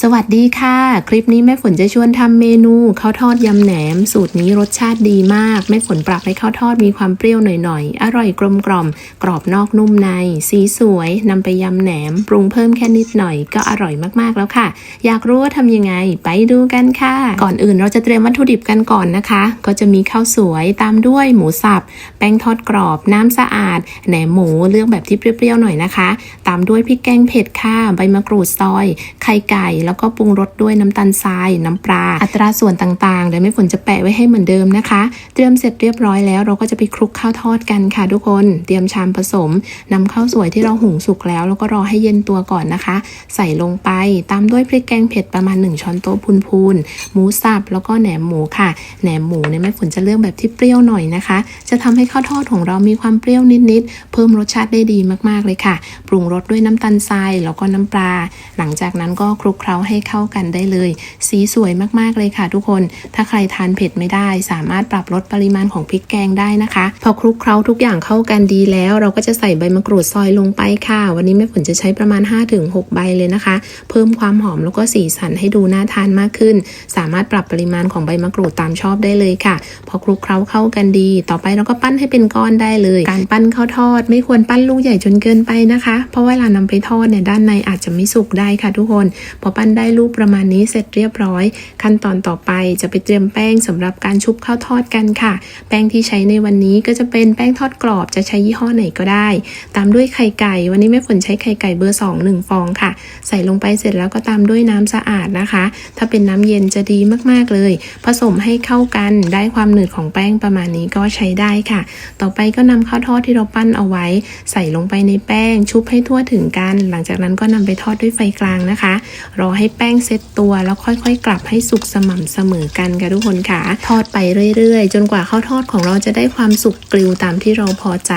สวัสดีค่ะ คลิปนี้แม่ฝนจะชวนทำเมนูข้าวทอดยำแหนม สูตรนี้รสชาติดีมาก แม่ฝนปรับให้ข้าวทอดมีความเปรี้ยวหน่อยๆ อร่อยกลมกล่อม กรอบนอกนุ่มใน สีสวยนำไปยำแหนม ปรุงเพิ่มแค่นิดหน่อยก็อร่อยมากๆแล้วค่ะ อยากรู้ว่าทำยังไงไปดูกันค่ะ ก่อนอื่นเราจะเตรียมวัตถุดิบกันก่อนนะคะ ก็จะมีข้าวสวยตามด้วยหมูสับ แป้งทอดกรอบ น้ำสะอาดแหนมหมูเลือกแบบที่เปรี้ยวๆหน่อยนะคะ ตามด้วยพริกแกงเผ็ดค่ะใบมะกรูดซอย ไข่ไก่แล้วก็ปรุงรสด้วยน้ำตาลทราย น้ำปลา อัตราส่วนต่างๆ เดี๋ยวแม่ฝนจะแปะไว้ให้เหมือนเดิมนะคะ เตรียมเสร็จเรียบร้อยแล้วเราก็จะไปคลุกข้าวทอดกันค่ะทุกคน เตรียมชามผสมนำข้าวสวยที่เราหุงสุกแล้ว แล้วก็รอให้เย็นตัวก่อนนะคะ ใส่ลงไปตามด้วยพริกแกงเผ็ดประมาณ 1 ช้อนโต๊ะพูนๆหมูสับแล้วก็แหนมหมูค่ะแหนมหมูเนี่ยแม่ฝนจะเลือกแบบที่เปรี้ยวหน่อยนะคะ จะทำให้ข้าวทอดของเรามีความเปรี้ยวนิดๆเพิ่มรสชาติได้ดีมากๆเลยค่ะ ปรุงรสด้วยน้ำตาลทรายแล้วก็น้ำปลา หลังจากนั้นก็คลุกกเคล้าให้เข้ากันได้เลย สีสวยมากๆเลยค่ะทุกคน ถ้าใครทานเผ็ดไม่ได้ สามารถปรับลดปริมาณของพริกแกงได้นะคะ พอคลุกเคล้าทุกอย่างเข้ากันดีแล้ว เราก็จะใส่ใบมะกรูดซอยลงไปค่ะ วันนี้แม่ฝนจะใช้ประมาณ 5-6 ใบเลยนะคะ เพิ่มความหอมแล้วก็สีสันให้ดูน่าทานมากขึ้น สามารถปรับปริมาณของใบมะกรูดตามชอบได้เลยค่ะ พอคลุกเคล้าเข้ากันดี ต่อไปเราก็ปั้นให้เป็นก้อนได้เลย การปั้นข้าวทอด ไม่ควรปั้นลูกใหญ่จนเกินไปนะคะ เพราะเวลานำไปทอดเนี่ยด้านในอาจจะไม่สุกได้ค่ะทุกคนพอปั้นได้ลูกประมาณนี้เสร็จเรียบร้อย ขั้นตอนต่อไปจะไปเตรียมแป้งสำหรับการชุบข้าวทอดกันค่ะ แป้งที่ใช้ในวันนี้ก็จะเป็นแป้งทอดกรอบจะใช้ยี่ห้อไหนก็ได้ ตามด้วยไข่ไก่ วันนี้แม่ฝนใช้ไข่ไก่เบอร์2 1ฟองค่ะ ใส่ลงไปเสร็จแล้วก็ตามด้วยน้ำสะอาดนะคะ ถ้าเป็นน้ำเย็นจะดีมากๆเลย ผสมให้เข้ากันได้ความหนืดของแป้งประมาณนี้ก็ใช้ได้ค่ะ ต่อไปก็นำข้าวทอดที่เราปั้นเอาไว้ ใส่ลงไปในแป้งชุบให้ทั่วถึงกัน หลังจากนั้นก็นำไปทอดด้วยไฟกลางนะคะรอให้แป้งเซ็ตตัวแล้วค่อยๆ กลับให้สุกสม่ำเสมอกันค่ะทุกคนค่ะ ทอดไปเรื่อยๆ จนกว่าข้าวทอดของเราจะได้ความสุกกริวตามที่เราพอใจ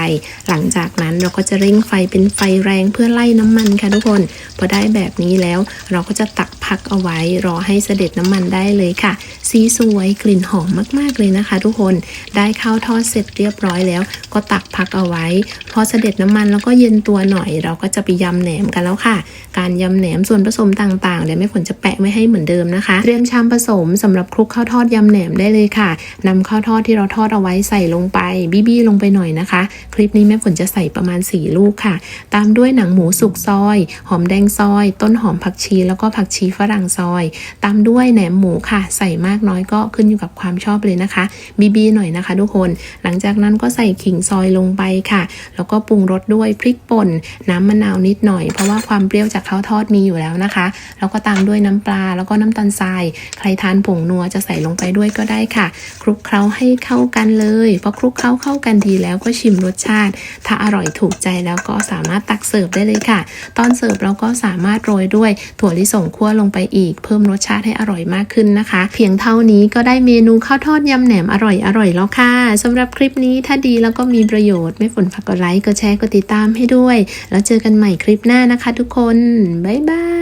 หลังจากนั้นเราก็จะเร่งไฟเป็นไฟแรงเพื่อไล่น้ำมันค่ะทุกคนพอได้แบบนี้แล้วเราก็จะตักพักเอาไว้รอให้เสด็จน้ำมันได้เลยค่ะ สีสวยกลิ่นหอมมากๆเลยนะคะ ทุกคนได้ข้าวทอดเสร็จเรียบร้อยแล้ว ก็ตักพักเอาไว้ พอเสด็จน้ำมันแล้วก็เย็นตัวหน่อย เราก็จะไปยำแหนมกันแล้วค่ะ การยำแหนมส่วนผสมต่างๆเดี๋ยวแม่ฝนจะแปะไว้ให้เหมือนเดิมนะคะ เตรียมชามผสมสำหรับคลุกข้าวทอดยำแหนมได้เลยค่ะนำข้าวทอดที่เราทอดเอาไว้ใส่ลงไปบี้ๆลงไปหน่อยนะคะ คลิปนี้แม่ฝนจะใส่ประมาณ 4 ลูกค่ะ ตามด้วยหนังหมูสุกซอย หอมแดงซอย ต้นหอมผักชีแล้วก็ผักชีฝรั่งซอย ตามด้วยแหนมหมูค่ะ ใส่มากน้อยก็ขึ้นอยู่กับความชอบเลยนะคะบี้ๆหน่อยนะคะ ทุกคน หลังจากนั้นก็ใส่ขิงซอยลงไปค่ะ แล้วก็ปรุงรสด้วยพริกป่น น้ำมะนาวนิดหน่อย เพราะว่าความเปรี้ยวจากข้าวทอดมีอยู่แล้วนะคะ แล้วก็ตามด้วยน้ำปลาแล้วก็น้ำตาลทราย ใครทานผงนัวจะใส่ลงไปด้วยก็ได้ค่ะ คลุกเคล้าให้เข้ากันเลยพอคลุกเคล้าเข้ากันดีแล้วก็ชิมรสชาติ ถ้าอร่อยถูกใจแล้วก็สามารถตักเสิร์ฟได้เลยค่ะ ตอนเสิร์ฟเราก็สามารถโรยด้วยถั่วลิสงคั่วลงไปอีก เพิ่มรสชาติให้อร่อยมากขึ้นนะคะ เพียงเทเท่านี้ก็ได้เมนูข้าวทอดยำแหนมอร่อยอร่อยแล้วค่ะสำหรับคลิปนี้ถ้าดีแล้วก็มีประโยชน์ไม่ฝนฝากกดไลค์กดแชร์กดติดตามให้ด้วย แล้วเจอกันใหม่คลิปหน้านะคะทุกคน บ๊ายบาย